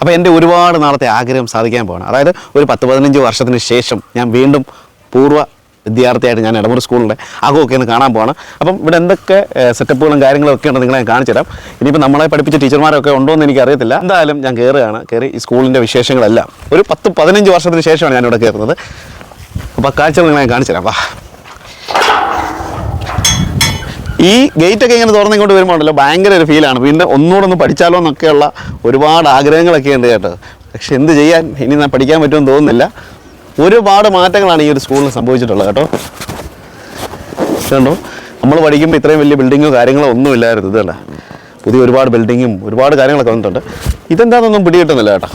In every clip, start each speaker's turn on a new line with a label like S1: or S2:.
S1: അപ്പോൾ എന്റെ ഒരുപാട് നാളത്തെ ആഗ്രഹം സാധിക്കാൻ പോകണം അതായത് ഒരു പത്ത് പതിനഞ്ച് വർഷത്തിന് ശേഷം ഞാൻ വീണ്ടും പൂർവ വിദ്യാർത്ഥിയായിട്ട് ഞാൻ ഇടമുറി സ്കൂളിന്റെ അകമൊക്കെ ഒന്ന് കാണാൻ പോകണം അപ്പം ഇവിടെ എന്തൊക്കെ സെറ്റപ്പുകളും കാര്യങ്ങളും ഒക്കെ ഉണ്ട് നിങ്ങളെ ഞാൻ കാണിച്ചു തരാം. ഇനിയിപ്പോൾ നമ്മളെ പഠിപ്പിച്ച ടീച്ചർമാരൊക്കെ ഉണ്ടോ എന്ന് എനിക്ക് അറിയത്തില്ല എന്തായാലും ഞാൻ കയറുകയാണ് കയറി ഈ സ്കൂളിന്റെ വിശേഷങ്ങളെല്ലാം. ഒരു പത്ത് പതിനഞ്ച് വർഷത്തിന് ശേഷമാണ് ഞാനിവിടെ കയറുന്നത് അപ്പോൾ കാഴ്ചകൾ നിങ്ങളെ ഞാൻ കാണിച്ചു തരാം. വാ. ഈ ഗേറ്റ് ഒക്കെ ഇങ്ങനെ തുറന്ന് ഇങ്ങോട്ട് വരുമ്പോൾ ഉണ്ടല്ലോ ഭയങ്കര ഒരു ഫീലാണ് പിന്നെ ഒന്നുകൂടെ ഒന്ന് പഠിച്ചാലോ എന്നൊക്കെയുള്ള ഒരുപാട് ആഗ്രഹങ്ങളൊക്കെ ഉണ്ട് കേട്ടോ. പക്ഷെ എന്ത് ചെയ്യാൻ? ഇനി ഞാൻ പഠിക്കാൻ പറ്റുമെന്ന് തോന്നുന്നില്ല. ഒരുപാട് മാറ്റങ്ങളാണ് ഈ ഒരു സ്കൂളിൽ സംഭവിച്ചിട്ടുള്ളത് കേട്ടോ. കണ്ടോ? നമ്മൾ പഠിക്കുമ്പോൾ ഇത്രയും വലിയ ബിൽഡിങ്ങോ കാര്യങ്ങളോ ഒന്നും ഇല്ലായിരുന്നു ഇതല്ല? പുതിയ ഒരുപാട് ബിൽഡിങ്ങും ഒരുപാട് കാര്യങ്ങളൊക്കെ വന്നിട്ടുണ്ട്. ഇതെന്താണെന്നൊന്നും പിടികിട്ടുന്നില്ല കേട്ടോ.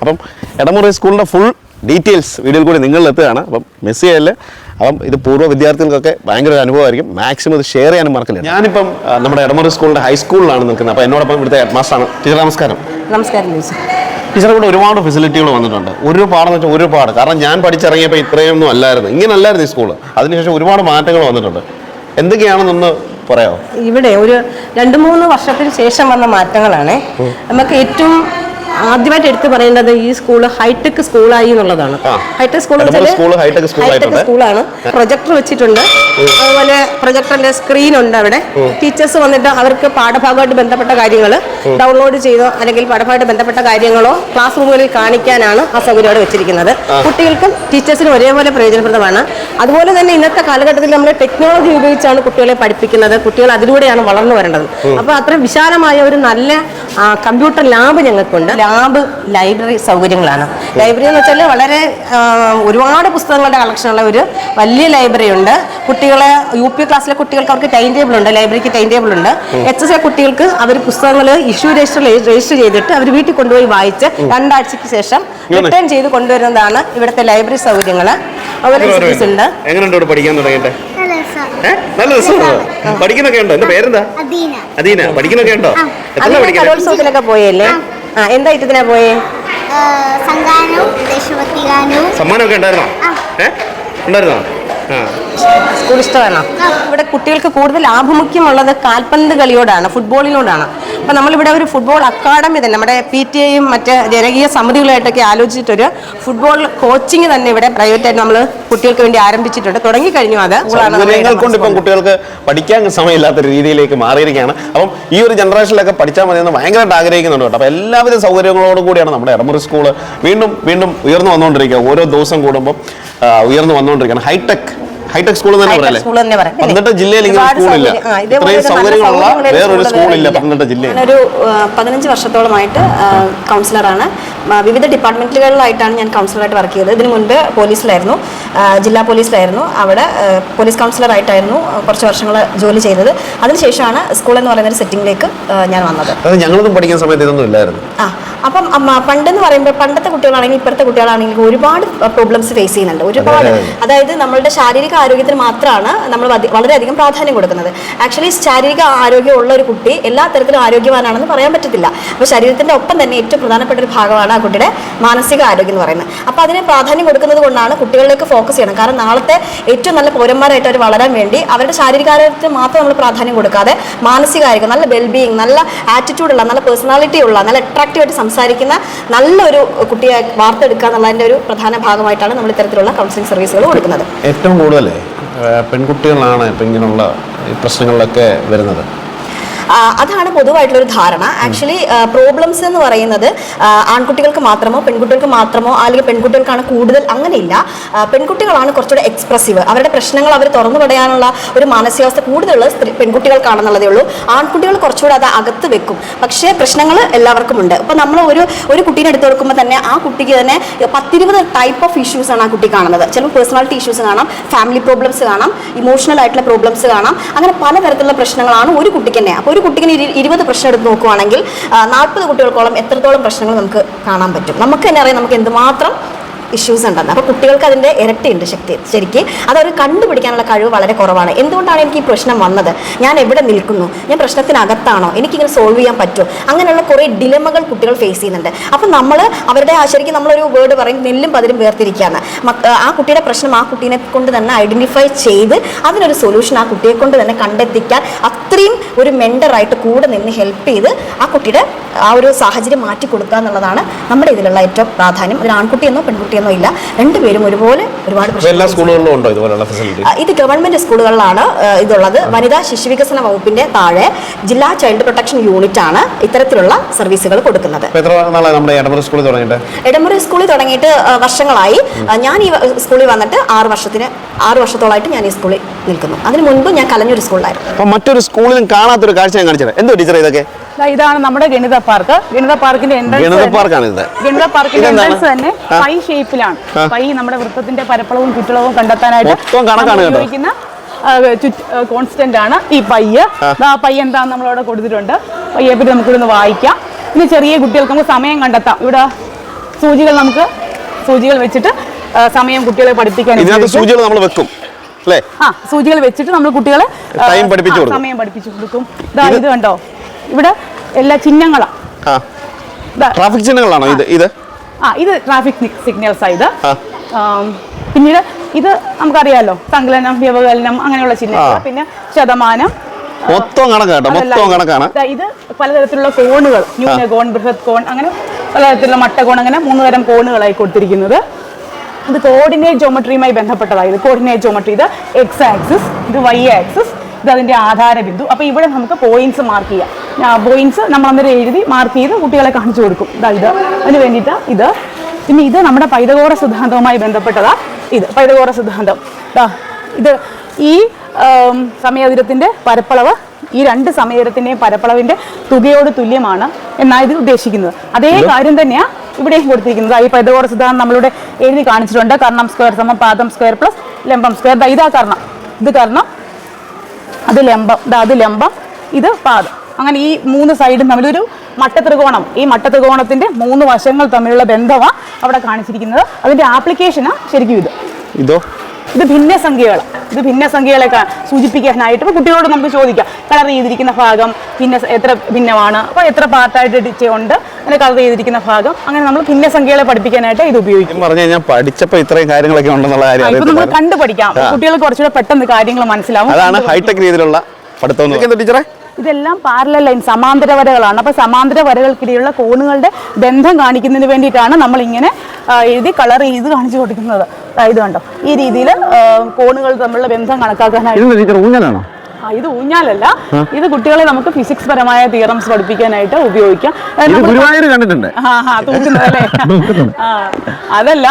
S1: അപ്പം എടമുറി സ്കൂളിന്റെ ഫുൾ ഡീറ്റെയിൽസ് വീഡിയോയിൽ കൂടി നിങ്ങളിൽ എത്തുകയാണ് അപ്പം മെസ്സി അല്ലേ അപ്പം ഇത് പൂർവ വിദ്യാർത്ഥികൾക്കൊക്കെ ഭയങ്കര ഒരു അനുഭവമായിരിക്കും. മാക്സിമം ഇത് ഷെയർ ചെയ്യാനും മറക്കില്ല? ഞാനിപ്പം നമ്മുടെ എടമുറി സ്കൂളിന്റെ ഹൈസ്കൂളിലാണ് നിൽക്കുന്നത്. അപ്പോൾ എന്നോടൊപ്പം ഇവിടുത്തെ ഹെഡ് മാസ്റ്ററാണ് ടീച്ചർ നമസ്കാരം.
S2: നമസ്കാരം
S1: ടീച്ചറെ കൂടെ ഒരുപാട് ഫെസിലിറ്റികൾ വന്നിട്ടുണ്ട്. ഒരുപാടെന്ന് വെച്ചാൽ ഒരുപാട് കാരണം ഞാൻ പഠിച്ചിറങ്ങിയപ്പോൾ ഇത്രയൊന്നും അല്ലായിരുന്നു. ഇങ്ങനെ അല്ലായിരുന്നു ഈ സ്കൂൾ അതിനുശേഷം ഒരുപാട് മാറ്റങ്ങൾ വന്നിട്ടുണ്ട്. എന്തൊക്കെയാണെന്നൊന്ന് പറയാമോ?
S2: ഇവിടെ ഒരു രണ്ട് മൂന്ന് വർഷത്തിന് ശേഷം വന്ന മാറ്റങ്ങളാണ്. നമുക്ക് ഏറ്റവും ആദ്യമായിട്ട് എടുത്തു പറയേണ്ടത് ഈ സ്കൂൾ ഹൈടെക് സ്കൂളായി എന്നുള്ളതാണ്. ഹൈടെക് സ്കൂൾ
S1: ആയിട്ടുണ്ട്.
S2: സ്കൂളാണ്. പ്രൊജക്ടർ വെച്ചിട്ടുണ്ട്. അതുപോലെ പ്രൊജക്ടറിന്റെ സ്ക്രീൻ ഉണ്ട് അവിടെ. ടീച്ചേഴ്സ് വന്നിട്ട് അവർക്ക് പാഠഭാഗമായിട്ട് ബന്ധപ്പെട്ട കാര്യങ്ങൾ ഡൗൺലോഡ് ചെയ്തോ അല്ലെങ്കിൽ പാഠഭാഗമായിട്ട് ബന്ധപ്പെട്ട കാര്യങ്ങളോ ക്ലാസ് റൂമുകളിൽ കാണിക്കാനാണ് ആ സൗകര്യം അവിടെ വെച്ചിരിക്കുന്നത്. കുട്ടികൾക്കും ടീച്ചേഴ്സിനും ഒരേപോലെ പ്രയോജനപ്രദമാണ്. അതുപോലെ തന്നെ ഇന്നത്തെ കാലഘട്ടത്തിൽ നമ്മൾ ടെക്നോളജി ഉപയോഗിച്ചാണ് കുട്ടികളെ പഠിപ്പിക്കുന്നത്. കുട്ടികൾ അതിലൂടെയാണ് വളർന്നു വരേണ്ടത്. അപ്പോൾ അത്ര വിശാലമായ ഒരു നല്ല കമ്പ്യൂട്ടർ ലാബ് ഞങ്ങൾക്കുണ്ട്. ലാബ് ലൈബ്രറി സൗകര്യങ്ങളാണ്. ലൈബ്രറി എന്ന് വെച്ചാൽ വളരെ ഒരുപാട് പുസ്തകങ്ങളുടെ കളക്ഷനുള്ള ഒരു വലിയ ലൈബ്രറി ഉണ്ട് കുട്ടികളെ യു പി ക്ലാസ്സിലെ കുട്ടികൾക്ക് അവർക്ക് ടൈം ടേബിൾ ഉണ്ട് ലൈബ്രറിക്ക് ടൈം ടേബിൾ ഉണ്ട് എച്ച് എസ് എ കുട്ടികൾക്ക് അവർ പുസ്തകങ്ങൾ ഇഷ്യൂ രജിസ്റ്റർ രജിസ്റ്റർ ചെയ്തിട്ട് അവർ വീട്ടിൽ കൊണ്ടുപോയി വായിച്ച് രണ്ടാഴ്ചയ്ക്ക് ശേഷം റിട്ടേൺ ചെയ്ത് കൊണ്ടുവരുന്നതാണ് ഇവിടുത്തെ ലൈബ്രറി സൗകര്യങ്ങൾ ഉണ്ട്
S1: എങ്ങനെയുണ്ട് പഠിക്കാൻ തുടങ്ങിയിട്ട്?
S3: നല്ല രസം.
S1: ഏ? നല്ല രസമാണ്? പഠിക്കുന്നൊക്കെ ഉണ്ടോ? എന്റെ പേരെന്താ?
S3: അദീന.
S1: പഠിക്കുന്നൊക്കെ ഉണ്ടോ?
S2: പോയല്ലേ? ആ എന്താ ഇറ്റത്തിനാ പോയേ?
S1: സമ്മാനമൊക്കെ ഉണ്ടായിരുന്നോ? ഏ? ഉണ്ടായിരുന്നോ? ആ.
S2: സ്കൂൾ ഇഷ്ടമാണോ ഇവിടെ കുട്ടികൾക്ക് കൂടുതൽ ആഭിമുഖ്യമുള്ളത് കാൽപന്ത് കളിയോടാണ് ഫുട്ബോളിനോടാണ്. അപ്പം നമ്മളിവിടെ ഒരു ഫുട്ബോൾ അക്കാഡമി തന്നെ നമ്മുടെ പി ടി എയും മറ്റ് ജനകീയ സമിതികളായിട്ടൊക്കെ ആലോചിച്ചിട്ടൊരു ഫുട്ബോൾ കോച്ചിങ് തന്നെ ഇവിടെ പ്രൈവറ്റായിട്ട് നമ്മൾ കുട്ടികൾക്ക് വേണ്ടി ആരംഭിച്ചിട്ടുണ്ട്. തുടങ്ങിക്കഴിഞ്ഞു അത്. സ്കൂളാണ് നമ്മുടെ
S1: സൗകര്യങ്ങൾ കൊണ്ട് ഇപ്പം കുട്ടികൾക്ക് പഠിക്കാൻ സമയമില്ലാത്ത രീതിയിലേക്ക് മാറിയിരിക്കുകയാണ്. അപ്പം ഈ ഒരു ജനറേഷനിലൊക്കെ പഠിച്ചാൽ മതി എന്ന് ഭയങ്കരമായിട്ട് ആഗ്രഹിക്കുന്നുണ്ട് കേട്ടോ. അപ്പം എല്ലാവിധ സൗകര്യങ്ങളോടും കൂടിയാണ് നമ്മുടെ ഇടമുറി സ്കൂൾ വീണ്ടും വീണ്ടും ഉയർന്നു വന്നുകൊണ്ടിരിക്കുക. ഓരോ ദിവസം കൂടുമ്പോൾ ഉയർന്നു വന്നുകൊണ്ടിരിക്കുകയാണ്. ഹൈടെക് ഹൈടെക് സ്കൂൾ തന്നെ
S2: ഹൈടെക്
S1: പറയാം
S2: സ്കൂൾ തന്നെ പറയാം.
S1: പന്ത്രണ്ട് ജില്ലയിൽ ഇങ്ങനെ സ്കൂളില്ല ഇത്രയും സൗകര്യങ്ങളുള്ള വേറൊരു സ്കൂളില്ല പന്ത്രണ്ട് ജില്ലയിൽ.
S4: ഒരു പതിനഞ്ച് വർഷത്തോളമായിട്ട് കൗൺസിലറാണ് വിവിധ ഡിപ്പാർട്ട്മെന്റുകളിലായിട്ടാണ് ഞാൻ കൗൺസിലറായിട്ട് വർക്ക് ചെയ്തത്. ഇതിന് മുൻപ് പോലീസിലായിരുന്നു. ജില്ലാ പോലീസിലായിരുന്നു. അവിടെ പോലീസ് കൗൺസിലറായിട്ടായിരുന്നു കുറച്ച് വർഷങ്ങൾ ജോലി ചെയ്തത്. അതിനുശേഷമാണ് സ്കൂൾ എന്ന് പറയുന്ന ഒരു സെറ്റിംഗിലേക്ക് ഞാൻ വന്നത്.
S1: ഞങ്ങളൊന്നും പഠിക്കുന്ന സമയത്ത് ഇതൊന്നും ഇല്ലായിരുന്നു.
S4: ആ അപ്പം പണ്ടെന്ന് പറയുമ്പോൾ പണ്ടത്തെ കുട്ടികളാണെങ്കിൽ ഇപ്പോഴത്തെ കുട്ടികളാണെങ്കിൽ ഒരുപാട് പ്രോബ്ലംസ് ഫേസ് ചെയ്യുന്നുണ്ട്. ഒരുപാട്
S1: അതെ, അതെ.
S4: അതായത് നമ്മളുടെ ശാരീരിക ആരോഗ്യത്തിന് മാത്രമാണ് നമ്മൾ വളരെയധികം പ്രാധാന്യം കൊടുക്കുന്നത്. ആക്ച്വലി ശാരീരിക ആരോഗ്യമുള്ള ഒരു കുട്ടി എല്ലാ തരത്തിലും ആരോഗ്യവാനാണെന്ന് പറയാൻ പറ്റത്തില്ല. അപ്പോൾ ശരീരത്തിന്റെ ഒപ്പം തന്നെ ഏറ്റവും പ്രധാനപ്പെട്ട ഒരു ഭാഗമാണ് കുട്ടിയുടെ മാനസിക ആരോഗ്യം എന്ന് പറയുന്നത്. അപ്പോൾ അതിനെ പ്രാധാന്യം കൊടുക്കുന്നത് കൊണ്ടാണ് കുട്ടികളിലേക്ക് ഫോക്കസ് ചെയ്യണം. കാരണം നാളത്തെ ഏറ്റവും നല്ല പൗരന്മാരായിട്ട് അവർ വളരാൻ വേണ്ടി അവരുടെ ശാരീരികാരോഗ്യത്തിന് മാത്രം നമ്മൾ പ്രാധാന്യം കൊടുക്കാതെ മാനസികാരോഗ്യം നല്ല വെൽബീയിങ് നല്ല ആറ്റിറ്റ്യൂഡുള്ള നല്ല പേഴ്സണാലിറ്റി ഉള്ള നല്ല അട്രാക്റ്റീവായിട്ട് സംസാരിക്കുന്ന നല്ലൊരു കുട്ടിയെ വാർത്തെടുക്കുക എന്നുള്ളതിന്റെ ഒരു പ്രധാന ഭാഗമായിട്ടാണ് നമ്മൾ ഇത്തരത്തിലുള്ള കൗൺസിലിംഗ് സർവീസുകൾ കൊടുക്കുന്നത്.
S1: ഏറ്റവും കൂടുതൽ പെൺകുട്ടികളാണ് ഇപ്പം ഇങ്ങനെയുള്ള പ്രശ്നങ്ങളിലൊക്കെ വരുന്നത്.
S4: അതാണ് പൊതുവായിട്ടുള്ളൊരു ധാരണ. ആക്ച്വലി പ്രോബ്ലംസ് എന്ന് പറയുന്നത് ആൺകുട്ടികൾക്ക് മാത്രമോ പെൺകുട്ടികൾക്ക് മാത്രമോ അല്ലെങ്കിൽ പെൺകുട്ടികൾക്കാണ് കൂടുതൽ അങ്ങനെയില്ല. പെൺകുട്ടികളാണ് കുറച്ചുകൂടെ എക്സ്പ്രസീവ് അവരുടെ പ്രശ്നങ്ങൾ അവർ തുറന്നു പറയാനുള്ള ഒരു മാനസികാവസ്ഥ കൂടുതലുള്ള സ്ത്രീ പെൺകുട്ടികൾക്കാണെന്നുള്ളതേ ഉള്ളൂ. ആൺകുട്ടികൾ കുറച്ചുകൂടെ അത് അകത്ത് വെക്കും. പക്ഷേ പ്രശ്നങ്ങൾ എല്ലാവർക്കും ഉണ്ട്. അപ്പോൾ നമ്മൾ ഒരു ഒരു കുട്ടീനെ എടുത്തു കൊടുക്കുമ്പോൾ തന്നെ ആ കുട്ടിക്ക് തന്നെ പത്തിരുപത് ടൈപ്പ് ഓഫ് ഇഷ്യൂസ് ആണ് ആ കുട്ടി കാണുന്നത്. ചിലപ്പോൾ പേഴ്സണാലിറ്റി ഇഷ്യൂസ് കാണാം ഫാമിലി പ്രോബ്ലംസ് കാണാം ഇമോഷണൽ ആയിട്ടുള്ള പ്രോബ്ലംസ് കാണാം. അങ്ങനെ പലതരത്തിലുള്ള പ്രശ്നങ്ങളാണ് ഒരു കുട്ടിക്ക് തന്നെ. അപ്പോൾ ഒരു കുട്ടിക്ക് ഇരു- ഇരുപത് പ്രശ്നം എടുത്ത് നോക്കുവാണെങ്കിൽ നാൽപ്പത് കുട്ടികൾക്കോളം എത്രത്തോളം പ്രശ്നങ്ങൾ നമുക്ക് കാണാൻ പറ്റും? നമുക്ക് തന്നെ അറിയാം നമുക്ക് എന്തുമാത്രം ഇഷ്യൂസ് ഉണ്ടെന്ന്. അപ്പോൾ കുട്ടികൾക്ക് അതിന്റെ ഇരട്ടിയുണ്ട് ശക്തി. ശരിക്ക് അതവർ കണ്ടുപിടിക്കാനുള്ള കഴിവ് വളരെ കുറവാണ്. എന്തുകൊണ്ടാണ് എനിക്ക് ഈ പ്രശ്നം വന്നത്? ഞാൻ എവിടെ നിൽക്കുന്നു? ഞാൻ പ്രശ്നത്തിനകത്താണോ? എനിക്കിങ്ങനെ സോൾവ് ചെയ്യാൻ പറ്റുമോ? അങ്ങനെയുള്ള കുറേ ഡിലമകൾ കുട്ടികൾ ഫേസ് ചെയ്യുന്നുണ്ട്. അപ്പം നമ്മൾ അവരുടെ ആ ശരിക്കും നമ്മളൊരു വേർഡ് പറയും നെല്ലും പതിരും വേർതിരിക്കുകയാണ് ആ കുട്ടിയുടെ പ്രശ്നം ആ കുട്ടീനെ കൊണ്ട് തന്നെ ഐഡന്റിഫൈ ചെയ്ത് അതിനൊരു സൊല്യൂഷൻ ആ കുട്ടിയെ കൊണ്ട് തന്നെ കണ്ടെത്തിക്കാൻ അത്രയും ഒരു മെൻഡറായിട്ട് കൂടെ നിന്ന് ഹെൽപ്പ് ചെയ്ത് ആ കുട്ടിയുടെ ആ ഒരു സാഹചര്യം മാറ്റി കൊടുക്കുക എന്നുള്ളതാണ് നമ്മുടെ ഇതിലുള്ള ഏറ്റവും പ്രാധാന്യം. അതിൽ ആൺകുട്ടിയെന്നോ പെൺകുട്ടിയെന്നോ ഇല്ല രണ്ടുപേരും ഒരുപോലെ ഒരുപാട്
S1: അപ്പോൾ എല്ലാ സ്കൂളുകളിലും ഉണ്ടോ ഇതുപോലുള്ള ഫെസിലിറ്റി
S4: ഇത് ഗവൺമെന്റ് സ്കൂളുകളിലാണ് ഇതുള്ളത്. വനിതാ ശിശു വികസന വകുപ്പിന്റെ താഴെ ജില്ലാ ചൈൽഡ് പ്രൊട്ടക്ഷൻ യൂണിറ്റ് ആണ് ഇത്തരത്തിലുള്ള സർവീസുകൾ കൊടുക്കുന്നത്.
S1: എത്ര നാളായി നമ്മുടെ എടമുറി സ്കൂളിൽ തുടങ്ങിയിട്ട്?
S4: ഇടമുറി സ്കൂളിൽ തുടങ്ങിയിട്ട് വർഷങ്ങളായി. ഞാൻ ഈ സ്കൂളിൽ വന്നിട്ട് ആറ് വർഷത്തിന് ആറ് വർഷത്തോളായിട്ട് ഞാൻ ഈ സ്കൂളിൽ നിൽക്കുന്നു. അതിന് മുൻപ് ഞാൻ കലഞ്ഞൊരു സ്കൂളിലായിരുന്നു.
S1: അപ്പോൾ മറ്റൊരു സ്കൂളിലും കാണാത്തൊരു കാഴ്ച ഞാൻ കാണിച്ചത് എന്തോ ടീച്ചർ ഇതൊക്കെ?
S5: ഇതാണ് നമ്മുടെ ഗണിത പാർക്ക്. ഗണിത പാർക്കിന്റെ എൻട്രൻസ്
S1: ഗണിത പാർക്കാണ് ഇത്.
S5: ഗണിത പാർക്കിന്റെ? എൻട്രൻസ് തന്നെ. പൈ ഷേപ്പിലാണ്
S1: അപ്പൊ
S5: പൈ നമ്മുടെ വൃത്തത്തിന്റെ പരപ്പളവും ചുറ്റളവും കണ്ടെത്താനായിട്ട്. ഉപയോഗിക്കുന്ന കോൺസ്റ്റന്റ് ആണ് ഈ പയ്യ്.
S1: ആ.
S5: ദാ പൈ എന്താന്ന് നമ്മളവിടെ കൊടുത്തിട്ടുണ്ട്. പയ്യെ പറ്റി നമുക്കിതൊന്ന് വായിക്കാം. ഇനി ചെറിയ കുട്ടികൾക്ക് നമുക്ക് സമയം കണ്ടെത്താം. ഇവിടെ സൂചികൾ നമുക്ക് സൂചികൾ വെച്ചിട്ട് സമയം കുട്ടികളെ പഠിപ്പിക്കാൻ
S1: സൂചികൾ നമ്മൾ വെക്കും
S5: ആ സൂചികൾ വെച്ചിട്ട് നമ്മൾ കുട്ടികളെ. സമയം പഠിപ്പിച്ചു കൊടുക്കും. ഇതാ
S1: ഇത്
S5: കണ്ടോ? ഇവിടെ എല്ലാ ചിഹ്നങ്ങളാണ്
S1: ട്രാഫിക് ചിഹ്നങ്ങളാണോ ഇത് ഇത്?
S5: ആ ഇത് ട്രാഫിക് സിഗ്നൽസ്
S1: ആ.
S5: പിന്നീട് ഇത് നമുക്കറിയാലോ സങ്കലനം വ്യവകലനം അങ്ങനെയുള്ള ചിഹ്നങ്ങൾ. പിന്നെ ശതമാനം
S1: മൊത്തം കണക്കാണ് മൊത്തം കണക്കാണ്.
S5: ഇത് പലതരത്തിലുള്ള കോണുകൾ ന്യൂനകോൺ ബൃഹത് കോൺ അങ്ങനെ പലതരത്തിലുള്ള മട്ടകോൺ അങ്ങനെ മൂന്ന് തരം കോണുകളായി കൊടുത്തിരിക്കുന്നത്. ഇത് കോർഡിനേറ്റ് ജോമട്രിയുമായി ബന്ധപ്പെട്ടതായി ഇത്. കോർഡിനേറ്റ് ജോമട്രി ഇത് എക്സ് ആക്സിസ് ഇത് വൈ ആക്സിസ് ഇത് അതിന്റെ ആധാര ബിന്ദു അപ്പോൾ ഇവിടെ നമുക്ക് പോയിന്റ്സ് മാർക്ക് ചെയ്യാം. പോയിന്റ്സ് നമ്മൾ അന്നേരം എഴുതി മാർക്ക് ചെയ്ത് കുട്ടികളെ കാണിച്ചു കൊടുക്കും. ഇതാ ഇത്. അതിന് വേണ്ടിയിട്ട് ഇത്. പിന്നെ ഇത് നമ്മുടെ പൈതകോറ സിദ്ധാന്തവുമായി ബന്ധപ്പെട്ടതാ ഇത്. പൈതകോറ സിദ്ധാന്തം. ഇത് ഈ ആം, പരപ്പളവ് ഈ രണ്ട് സമയത്തിന്റെയും പരപ്പളവിന്റെ തുകയോട് തുല്യമാണ് എന്നാണ് ഇത് ഉദ്ദേശിക്കുന്നത്. അതേ കാര്യം തന്നെയാണ് ഇവിടെയും കൊടുത്തിരിക്കുന്നത്. ഈ പൈതകോറ സിദ്ധാന്തം നമ്മളിവിടെ എഴുതി കാണിച്ചിട്ടുണ്ട്. കർണം സ്ക്വയർ സമം പാദം സ്ക്വയർ പ്ലസ് ലംബം സ്ക്വയർ. ഇതാ കർണം. ഇത് കർണം. അത് ലംബം. ദാ അത് ലംബം. ഇത് പാദം. അങ്ങനെ ഈ മൂന്ന് സൈഡും തമ്മിലൊരു മട്ടത്രികോണം. ഈ മട്ട ത്രികോണത്തിന്റെ മൂന്ന് വശങ്ങൾ തമ്മിലുള്ള ബന്ധമാണ് അവിടെ കാണിച്ചിരിക്കുന്നത്. അതിന്റെ ആപ്ലിക്കേഷനാണ് ശരിക്കും ഇത്.
S1: ഇതോ?
S5: ഇത് ഭിന്നസംഖ്യകൾ ഇത് ഭിന്നസംഖ്യകളെ സംഖ്യകളെ സൂചിപ്പിക്കാനായിട്ട് ഇപ്പോൾ കുട്ടികളോട് നമുക്ക് ചോദിക്കാം. കളർ ചെയ്തിരിക്കുന്ന ഭാഗം ഭിന്ന എത്ര ഭിന്നമാണ്? അപ്പോൾ എത്ര പാർട്ടായിട്ട് ഉണ്ട്? അങ്ങനെ കളർ ചെയ്തിരിക്കുന്ന ഭാഗം. അങ്ങനെ നമ്മൾ ഭിന്നസംഖ്യകളെ പഠിപ്പിക്കാനായിട്ട് ഇത് ഉപയോഗിക്കും.
S1: പറഞ്ഞു കഴിഞ്ഞാൽ പഠിച്ചപ്പോൾ ഇത്രയും കാര്യങ്ങളൊക്കെ ഉണ്ടെന്നുള്ള കാര്യം
S5: ഇപ്പൊ നമ്മൾ
S1: കണ്ടുപഠിക്കാം.
S5: കണ്ടു പഠിക്കാം കുറച്ചുകൂടെ പെട്ടെന്ന് കാര്യങ്ങൾ മനസ്സിലാവും.
S1: അതാണ് ഹൈടെക് രീതിയിലുള്ള പഠിത്തം എന്ന് ടീച്ചറെ?
S5: ഇതെല്ലാം പാരലൽ ലൈൻ സമാന്തര വരകളാണ്. അപ്പോൾ സമാന്തര വരകൾക്കിടയിലുള്ള കോണുകളുടെ ബന്ധം കാണിക്കുന്നതിന് വേണ്ടിയിട്ടാണ് ആ, എഴുതി കളർ ചെയ്ത് കാണിച്ചു കൊടുക്കുന്നത്. ഇത് കണ്ടോ? ഈ രീതിയിൽ കോണുകൾ തമ്മിലുള്ള ബന്ധം കണക്കാക്കാനായിട്ട് ഇത് ഊഞ്ഞാലല്ല. ഇത് കുട്ടികളെ നമുക്ക് ഫിസിക്സ് പരമായ തിയറംസ് പഠിപ്പിക്കാനായിട്ട് ഉപയോഗിക്കാം. തൂക്കുന്നതല്ലേ അതല്ല.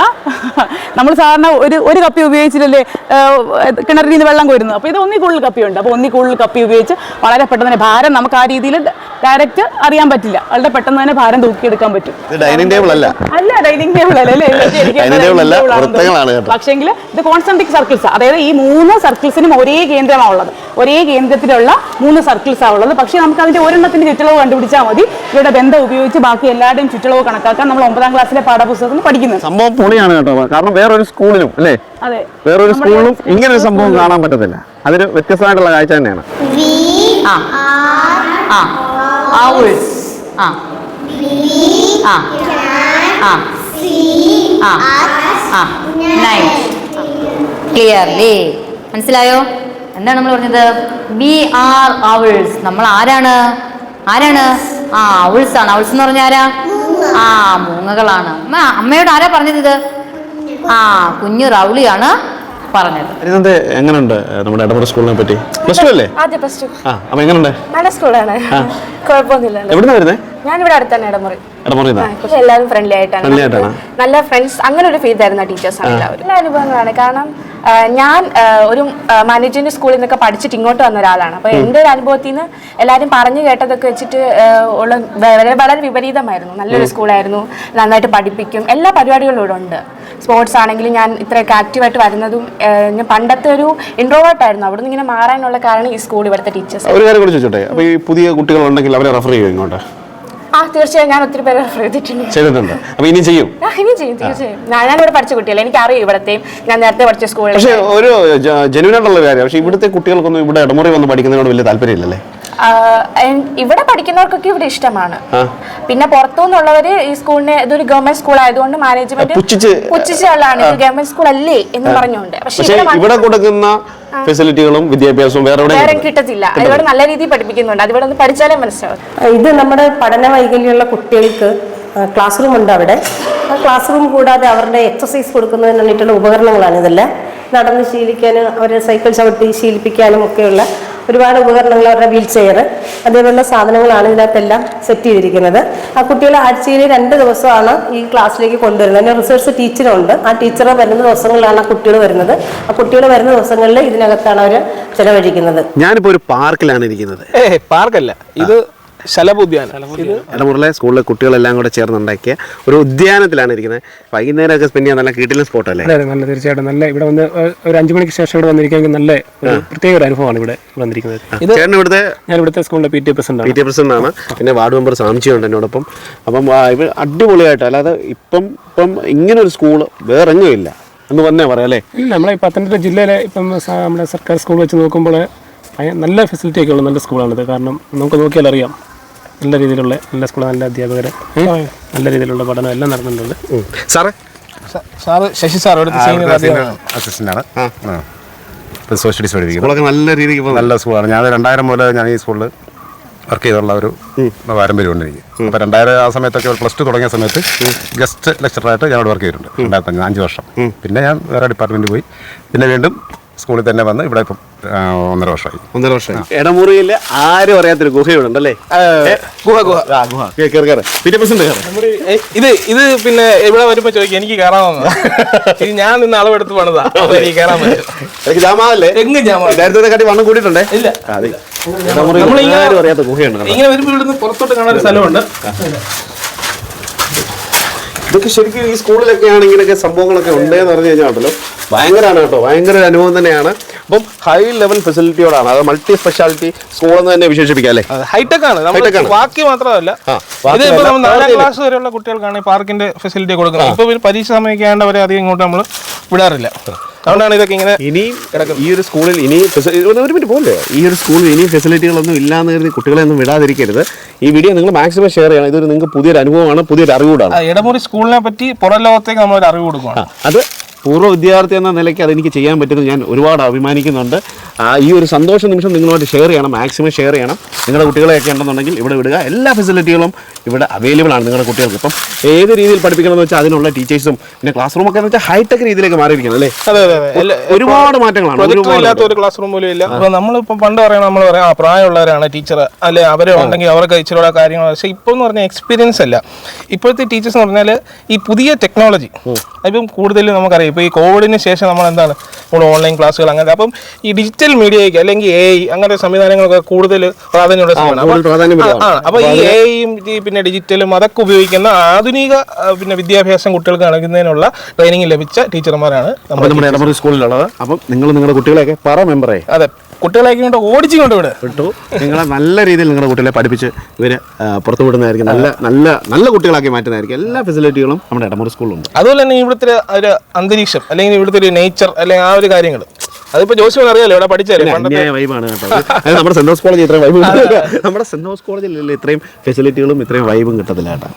S5: നമ്മൾ സാധാരണ ഒരു ഒരു കപ്പി ഉപയോഗിച്ചിട്ടല്ലേ ആ, കിണറിൽ നിന്ന് വെള്ളം കോരുന്നത്. അപ്പോൾ ഇത് ഒന്നി കൂടുതൽ കപ്പിയുണ്ട്. അപ്പോൾ ഒന്നി കൂടുതൽ കപ്പി ഉപയോഗിച്ച് വളരെ പെട്ടെന്ന് ഭാരം നമുക്ക് ആ രീതിയിൽ ഡയറക്റ്റ് അറിയാൻ പറ്റില്ല. വളരെ പെട്ടെന്ന് തന്നെ ഭാരം തൂക്കിയെടുക്കാൻ പറ്റും.
S1: ഇത് ഡൈനിങ് ടേബിൾ അല്ല.
S5: അല്ല ഡൈനിങ് ടേബിൾ അല്ല അല്ലേ? ഇത് കോൺസെൻട്രിക് സർക്കിൾസ് അതായത് ഈ മൂന്ന് സർക്കിൾസിനും ഒരേ കേന്ദ്രമാണ് ഉള്ളത്. ഒരേ കേന്ദ്രത്തിലുള്ള മൂന്ന് സർക്കിൾസ് ആണ് ഉള്ളത്. പക്ഷേ നമുക്ക് അതിന്റെ ഒരെണ്ണത്തിന്റെ ചുറ്റളവ് കണ്ടുപിടിച്ചാൽ മതി. ഇവരുടെ ബന്ധം ഉപയോഗിച്ച് ബാക്കി എല്ലാവരുടെയും ചുറ്റളവ് കണക്കാക്കാൻ നമ്മൾ ഒമ്പതാം ക്ലാസ്സിലെ പാഠപുസ്തകത്തിൽ പഠിക്കുന്നത്.
S1: സംഭവം പൊളിയാണ് കേട്ടോ. കാരണം വേറൊരു സ്കൂളിലും അല്ലേ?
S5: അതെ.
S1: വേറൊരു സ്കൂളിലും ഇങ്ങനെ ഒരു സംഭവം കാണാൻ പറ്റത്തില്ല. അതൊരു വ്യത്യസ്തമായിട്ടുള്ള കാഴ്ച തന്നെയാണ്.
S3: വി
S6: ആ. ആ. ഔൾസ് ആ. ആ. ആ. ആ. ആ. നൈറ്റ് ക്ലിയർലി മനസ്സിലായോ? എന്താണ് നമ്മൾ പറഞ്ഞത്? ബി ആർ ഔൾസ് നമ്മൾ ആരാണ്? ആരാണ്? ആ ഔൾസ് ആണ്. ഔൾസ് എന്ന് പറഞ്ഞ ആരാ? ആ മൂങ്ങകളാണ്. അമ്മ അമ്മയോട് ആരാ പറഞ്ഞത് ഇത്? ആ കുഞ്ഞു റൗളിയാണ്. പറഞ്ഞത്.
S1: അരിനന്ദ എങ്ങനെയുണ്ട് നമ്മുടെ ഇടപെട സ്കൂളിനെ പറ്റി? പ്ലസ് ടു അല്ലേ?
S7: ആദ്യം പ്ലസ് ടു
S1: ആ അപ്പൊ എങ്ങനെയുണ്ട്
S7: നല്ല സ്കൂളാണ് കുഴപ്പമൊന്നുമില്ല
S1: എവിടുന്ന വരുന്നേ?
S7: ഞാൻ അടുത്താണ് അടുത്ത്
S1: തന്നെ
S7: പക്ഷെ എല്ലാവരും ഫ്രണ്ട്ലി ആയിട്ടാണ്? നല്ല ഫ്രണ്ട്സ് അങ്ങനെ ഒരു ഫീൽ തരുന്ന ടീച്ചേഴ്സാണ് എല്ലാവരും. നല്ല അനുഭവങ്ങളാണ്. കാരണം ഞാൻ ഒരു മാനേജ്മെന്റ് സ്കൂളിൽ നിന്നൊക്കെ പഠിച്ചിട്ട് ഇങ്ങോട്ട് വന്ന ഒരാളാണ്. അപ്പൊ എന്റെ ഒരു അനുഭവത്തിൽ നിന്ന് എല്ലാവരും പറഞ്ഞു കേട്ടതൊക്കെ വെച്ചിട്ട് ഉള്ള വളരെ വളരെ വിപരീതമായിരുന്നു. നല്ലൊരു സ്കൂളായിരുന്നു നന്നായിട്ട് പഠിപ്പിക്കും. എല്ലാ പരിപാടികളും ഇവിടെ ഉണ്ട്. സ്പോർട്സ് ആണെങ്കിലും ഞാൻ ഇത്രയൊക്കെ ആക്റ്റീവായിട്ട് വരുന്നതും ഞാൻ പണ്ടത്തെ ഒരു ഇൻട്രോവേർട്ട് ആയിരുന്നു. അവിടെ നിന്ന് ഇങ്ങനെ മാറാനുള്ള കാരണം ഈ സ്കൂൾ ഇവിടുത്തെ ടീച്ചേഴ്സ്
S1: ഒരു കാര്യം കൂടി ചോദിച്ചോട്ടെ? അപ്പൊ ഈ പുതിയ കുട്ടികൾ ഉണ്ടെങ്കിൽ അവരെ റെഫർ ചെയ്യും ഇങ്ങോട്ട്?
S7: ആ തീർച്ചയായും ഞാൻ ഒത്തിരി പേരെ റെഫർ ചെയ്തിട്ടുണ്ട്
S1: ചെയ്തിട്ടുണ്ട്. അപ്പൊ ഇനി ചെയ്യും?
S7: ആ, ഇനി ചെയ്യും തീർച്ചയായും. ഞാൻ ഞാനിവിടെ പഠിച്ച കുട്ടിയല്ലേ എനിക്ക് അറിയാം ഇവിടത്തെയും. ഞാൻ നേരത്തെ പഠിച്ച സ്കൂളിൽ
S1: പക്ഷെ ഒരു ജെനുവിനായിട്ടുള്ള കാര്യം. പക്ഷേ ഇവിടുത്തെ കുട്ടികൾക്കൊന്നും ഇവിടെ ഇടമുറി വന്ന് പഠിക്കുന്നതിനോട് വലിയ താല്പര്യമില്ലല്ലേ?
S7: ഇവിടെ പഠിക്കുന്നവർക്കൊക്കെ ഇവിടെ ഇഷ്ടമാണ്. പിന്നെ പുറത്തുനിന്നുള്ളവര് ഈ സ്കൂളിനെ ഇതൊരു ഗവൺമെന്റ് സ്കൂൾ ആയതുകൊണ്ട് മാനേജ്മെന്റ്
S1: പുച്ഛിച്ച്
S7: പുച്ഛിച്ചുള്ളതാണ് ഇത് ഗവൺമെന്റ് സ്കൂൾ അല്ലേ എന്ന് പറഞ്ഞുകൊണ്ട്. പക്ഷെ ഇവിടെ
S1: കൊടുക്കുന്ന ഫെസിലിറ്റികളും വിദ്യാഭ്യാസവും വേറെ
S7: വേറെ
S1: എവിടെയും
S7: കിട്ടത്തില്ല. അതിവിടെ നല്ല രീതിയിൽ പഠിപ്പിക്കുന്നുണ്ട്. അതിവിടെ ഒന്ന് പഠിച്ചാലേ മനസ്സിലാവും.
S2: ഇത് നമ്മുടെ പഠന വൈകല്യമുള്ള കുട്ടികൾക്ക് ക്ലാസ് റൂം ഉണ്ട് അവിടെ. ആ ക്ലാസ് റൂം കൂടാതെ അവരുടെ എക്സസൈസ് കൊടുക്കുന്നതിന് വേണ്ടിയിട്ടുള്ള ഉപകരണങ്ങളാണ് ഇതെല്ലാം. നടന്ന് ശീലിക്കാനും അവരെ സൈക്കിൾ ചവിട്ടി ശീലിപ്പിക്കാനും ഒക്കെയുള്ള ഒരുപാട് ഉപകരണങ്ങൾ അവരുടെ വീൽ ചെയർ അതേപോലുള്ള സാധനങ്ങളാണ് ഇതിനകത്തെല്ലാം സെറ്റ് ചെയ്തിരിക്കുന്നത്. ആ കുട്ടികൾ ആഴ്ചയിൽ രണ്ട് ദിവസമാണ് ഈ ക്ലാസ്സിലേക്ക് കൊണ്ടുവരുന്നത്. അതിന് റിസർച്ച് ടീച്ചറുണ്ട് ആ ടീച്ചർ വരുന്ന ദിവസങ്ങളിലാണ് ആ കുട്ടികൾ വരുന്നത്. ആ കുട്ടികൾ വരുന്ന ദിവസങ്ങളിൽ ഇതിനകത്താണ് അവർ ചെലവഴിക്കുന്നത്.
S1: ഞാനിപ്പോ ഒരു പാർക്കിലാണ് ഇരിക്കുന്നത്.
S8: ഏ പാർക്കല്ല ഇത് ശലഭോദ്യാനം. ഇത്
S1: ഇടമുറിലെ സ്കൂളിലെ കുട്ടികളെല്ലാം കൂടെ ചേർന്നുണ്ടാക്കിയ ഒരു ഉദ്യാനത്തിലാണ് ഇരിക്കുന്നത്. വൈകുന്നേരമൊക്കെ സ്പെൻഡ് ചെയ്യാൻ നല്ല കിട്ടിലും സ്പോട്ട് അല്ലേ?
S9: അതെ അതെ നല്ല തീർച്ചയായിട്ടും. നല്ല ഇവിടെ വന്ന് ഒരു അഞ്ചു മണിക്ക് ശേഷം ഇവിടെ വന്നിരിക്കുകയെങ്കിൽ നല്ല ഒരു പ്രത്യേക ഒരു അനുഭവമാണ് ഇവിടെ വന്നിരിക്കുന്നത്.
S1: ചേട്ടൻ ഇവിടുത്തെ
S9: ഞാൻ ഇവിടുത്തെ സ്കൂളിലെ P T president
S1: P
S9: president
S1: T president ആണ്. പിന്നെ വാർഡ് മെമ്പർ സാംശിയുണ്ട് എന്നോടൊപ്പം. അപ്പം ആ, ഇവ അടിപൊളിയായിട്ട് അല്ലാതെ ഇപ്പം ഇപ്പം ഇങ്ങനെ ഒരു സ്കൂൾ വേറെ ഇല്ല. എന്ന് തന്നെ പറയാം അല്ലേ?
S9: ഇല്ല നമ്മളെ ഈ പത്തനംതിട്ട ജില്ലയിലെ ഇപ്പം സ- നമ്മുടെ സർക്കാർ സ്കൂൾ വെച്ച് നോക്കുമ്പോൾ നല്ല ഫെസിലിറ്റി ഒക്കെ ഉള്ള നല്ല സ്കൂളാണിത്. കാരണം നമുക്ക് നോക്കിയാൽ അറിയാം നല്ല രീതിയിലുള്ള നല്ല സ്കൂൾ നല്ല അധ്യാപകർ നല്ല രീതിയിലുള്ള പഠനം എല്ലാം
S1: നടന്നിട്ടുണ്ട്. സാറ്?
S8: സാറേ ശശി സാർ
S10: അസിസ്റ്റന്റാണ് ഇപ്പോൾ സോഷ്യൽ സ്റ്റഡീസ് പഠിപ്പിക്കുന്നത്
S1: സ്കൂളൊക്കെ നല്ല രീതിക്ക്
S10: നല്ല സ്കൂളാണ്. ഞാൻ രണ്ടായിരം മുതൽ ഞാൻ ഈ സ്കൂളിൽ വർക്ക് ചെയ്തുള്ള ഒരു പാരമ്പര്യമുണ്ട് എനിക്ക്. അപ്പോൾ രണ്ടായിരം ആ സമയത്തൊക്കെ പ്ലസ് ടു തുടങ്ങിയ സമയത്ത് ഗസ്റ്റ് ലെക്ചറായിട്ട് ഞാൻ അവിടെ വർക്ക് ചെയ്തിട്ടുണ്ട്. രണ്ടായിരത്തഞ്ച് അഞ്ച് വർഷം. പിന്നെ ഞാൻ വേറെ ഡിപ്പാർട്ട്മെന്റിൽ പോയി. പിന്നെ വീണ്ടും സ്കൂളിൽ തന്നെ വന്ന് ഇവിടെ ഇപ്പം ഒന്നര വർഷമായി.
S1: ഒന്നര വർഷമായി. ഇടമുറിയിൽ ആരും അറിയാത്തൊരു ഗുഹയുണ്ടല്ലേ
S8: ഗുഹ ഗുഹ.
S1: ആ ഗുഹ. കയറി കയറി പി ടി പ്രസിഡന്റ് കയറി
S8: ഇത് ഇത് പിന്നെ ഇവിടെ വരുമ്പോ ചോദിക്കും എനിക്ക് കയറാമെന്ന് ഞാൻ നിന്ന് അളവെടുത്ത് പണിതാ. എനിക്ക് കയറാൻ പറ്റും.
S1: എനിക്ക് ജാമാവല്ലേ?
S8: എങ്ങും ജാമാ
S1: നേരത്തെ കാട്ടി വണ്ണം കൂടിയിട്ടുണ്ടേ.
S8: ഇല്ല. നമ്മളിങ്ങനെ-
S1: ആരും അറിയാത്ത ഗുഹയുണ്ട്.
S8: ഇങ്ങനെ വരുമ്പോ ഇവിടുന്ന് പുറത്തോട്ട് കാണാൻ ഒരു സ്ഥലമുണ്ട്.
S1: ഇതൊക്കെ ശരിക്കും ഈ സ്കൂളിലൊക്കെ സ്കൂളിലൊക്കെയാണ് ഇങ്ങനെയൊക്കെ സംഭവങ്ങളൊക്കെ ഉണ്ടെന്ന് പറഞ്ഞു കഴിഞ്ഞാൽ ഉണ്ടല്ലോ. ഭയങ്കരമാണ് കേട്ടോ. ഭയങ്കര ഒരു അനുഭവം തന്നെയാണ്. അപ്പം ഹൈ ലെവൽ ഫെസിലിറ്റിയോടാണ് അത് മൾട്ടി സ്പെഷ്യാലിറ്റി സ്കൂൾ എന്ന് തന്നെ വിശേഷിപ്പിക്കാം അല്ലേ?
S8: ഹൈടെക് ആണ്. ബാക്കി മാത്രമല്ല. ഇത് നമ്മൾ നാലാം ക്ലാസ് വരെയുള്ള കുട്ടികൾക്കാണ് ഈ പാർക്കിന്റെ ഫെസിലിറ്റി കൊടുക്കുന്നത്. ഇപ്പൊ പരീക്ഷ സമയമൊക്കെ ആയതുകൊണ്ട് അവരെ അധികം ഇങ്ങോട്ട് നമ്മൾ വിടാറില്ല. അതുകൊണ്ടാണ് ഇതൊക്കെ ഇങ്ങനെ
S1: ഇനിയും ഈ ഒരു സ്കൂളിൽ ഇനി ഒരു മിനിറ്റ് പോലെ ഈ ഒരു സ്കൂളിൽ ഇനിയും ഫെസിലിറ്റികളൊന്നും ഇല്ലാന്ന് കരുതി കുട്ടികളെ ഒന്നും വിടാതിരിക്കരുത്. ഈ വീഡിയോ നിങ്ങൾ മാക്സിമം ഷെയർ ചെയ്യണം. ഇതൊരു നിങ്ങൾക്ക് പുതിയൊരു അനുഭവമാണ് പുതിയൊരു
S8: അറിവൂടാണ്. ഇടമുറി സ്കൂളിനെ പറ്റി പുറം ലോകത്തേക്ക് നമ്മൾ ഒരു അറിവ് കൊടുക്കുകയാണ്
S1: അത് പൂർവ വിദ്യാർത്ഥി എന്ന നിലയ്ക്ക് അതെനിക്ക് ചെയ്യാൻ പറ്റുന്നത് ഞാൻ ഒരുപാട് അഭിമാനിക്കുന്നുണ്ട്. ഈ ഒരു സന്തോഷ നിമിഷം നിങ്ങളുമായിട്ട് ഷെയർ ചെയ്യണം മാക്സിമം ഷെയർ ചെയ്യണം. നിങ്ങളുടെ കുട്ടികളെയൊക്കെ ഉണ്ടെന്നുണ്ടെങ്കിൽ ഇവിടെ വിടുക. എല്ലാ ഫെസിലിറ്റികളും ഇവിടെ അവൈലബിൾ ആണ് നിങ്ങളുടെ കുട്ടികൾക്ക്. ഇപ്പം ഏത് രീതിയിൽ പഠിപ്പിക്കണമെന്ന് വെച്ചാൽ അതിനുള്ള ടീച്ചേഴ്സും പിന്നെ ക്ലാസ് റൂം എന്ന് വെച്ചാൽ ഹൈടെക് രീതിയിലേക്ക് മാറിയിരിക്കണം അല്ലേ?
S8: അതെ അതെ
S1: ഒരുപാട് മാറ്റങ്ങളാണ്
S8: ഇല്ലാത്ത ഒരു ക്ലാസ് റൂം പോലും ഇല്ല. അപ്പൊ നമ്മളിപ്പോ പണ്ട് പറയുന്നത് നമ്മൾ പറയാം ആ പ്രായമുള്ളവരാണ് ടീച്ചർ അല്ലെ? അവരെ ഉണ്ടെങ്കിൽ അവർക്ക് ഇച്ചിരിയുള്ള കാര്യങ്ങൾ പക്ഷെ ഇപ്പൊ എന്ന് പറഞ്ഞാൽ എക്സ്പീരിയൻസ് അല്ല. ഇപ്പോഴത്തെ ടീച്ചേഴ്സ് എന്ന് പറഞ്ഞാൽ ഈ പുതിയ ടെക്നോളജി ഇപ്പം കൂടുതലും നമുക്കറിയാം ഇപ്പൊ ഈ കോവിഡിന് ശേഷം നമ്മൾ എന്താണ്? നമ്മൾ ഓൺലൈൻ ക്ലാസ്സുകൾ അങ്ങനെ അപ്പം ഈ ഡിജിറ്റൽ മീഡിയയ്ക്ക് അല്ലെങ്കിൽ എ ഐ അങ്ങനത്തെ സംവിധാനങ്ങളൊക്കെ കൂടുതൽ പ്രാധാന്യമുള്ള സംഭവമാണ്
S1: കൂടുതൽ പ്രാധാന്യം
S8: അപ്പം-
S1: വരുവാണ്.
S8: ആ, അപ്പൊ ഈ എ ഐയും പിന്നെ ഡിജിറ്റലും അതൊക്കെ ഉപയോഗിക്കുന്ന ആധുനിക പിന്നെ വിദ്യാഭ്യാസം കുട്ടികൾക്ക് നൽകുന്നതിനുള്ള ട്രെയിനിങ് ലഭിച്ച ടീച്ചർമാരാണ്
S1: നമ്മുടെ ഇടമുറി സ്കൂളിലുള്ളത് അപ്പം നിങ്ങൾ നിങ്ങളുടെ കുട്ടികളെയൊക്കെ പറ മെമ്പറേ.
S8: അതെ. കുട്ടികളെ കൊണ്ട് ഓടിച്ചു കൊണ്ട് വിട്.
S1: വിട്ടു. നിങ്ങളെ നല്ല രീതിയിൽ നിങ്ങളുടെ കുട്ടികളെ പഠിപ്പിച്ച് ഇവർ പുറത്തു വിടുന്നതായിരിക്കും. നല്ല നല്ല നല്ല കുട്ടികളാക്കി മാറ്റുന്നതായിരിക്കും. എല്ലാ ഫെസിലിറ്റികളും നമ്മുടെ ഇടമുറി സ്കൂളിലുണ്ട്
S8: അതുപോലെ തന്നെ ഇവിടുത്തെ ഒരു അന്തരീക്ഷം അല്ലെങ്കിൽ ഇവിടുത്തെ ഒരു നേച്ചർ അല്ലെങ്കിൽ ആ ഒരു കാര്യങ്ങൾ അതിപ്പോ ജോസിന് അറിയാലോ ഇവിടെ പഠിച്ചാലേ?
S1: വൈബാണ് കേട്ടോ നമ്മുടെ സെന്റ് ഹോസ് കോളേജ് ഇത്രയും വൈബ് നമ്മുടെ സെന്റ് ഹോസ് കോളേജിൽ ഇത്രയും ഫെസിലിറ്റികളും ഇത്രയും വൈബും കിട്ടത്തില്ല കേട്ടോ.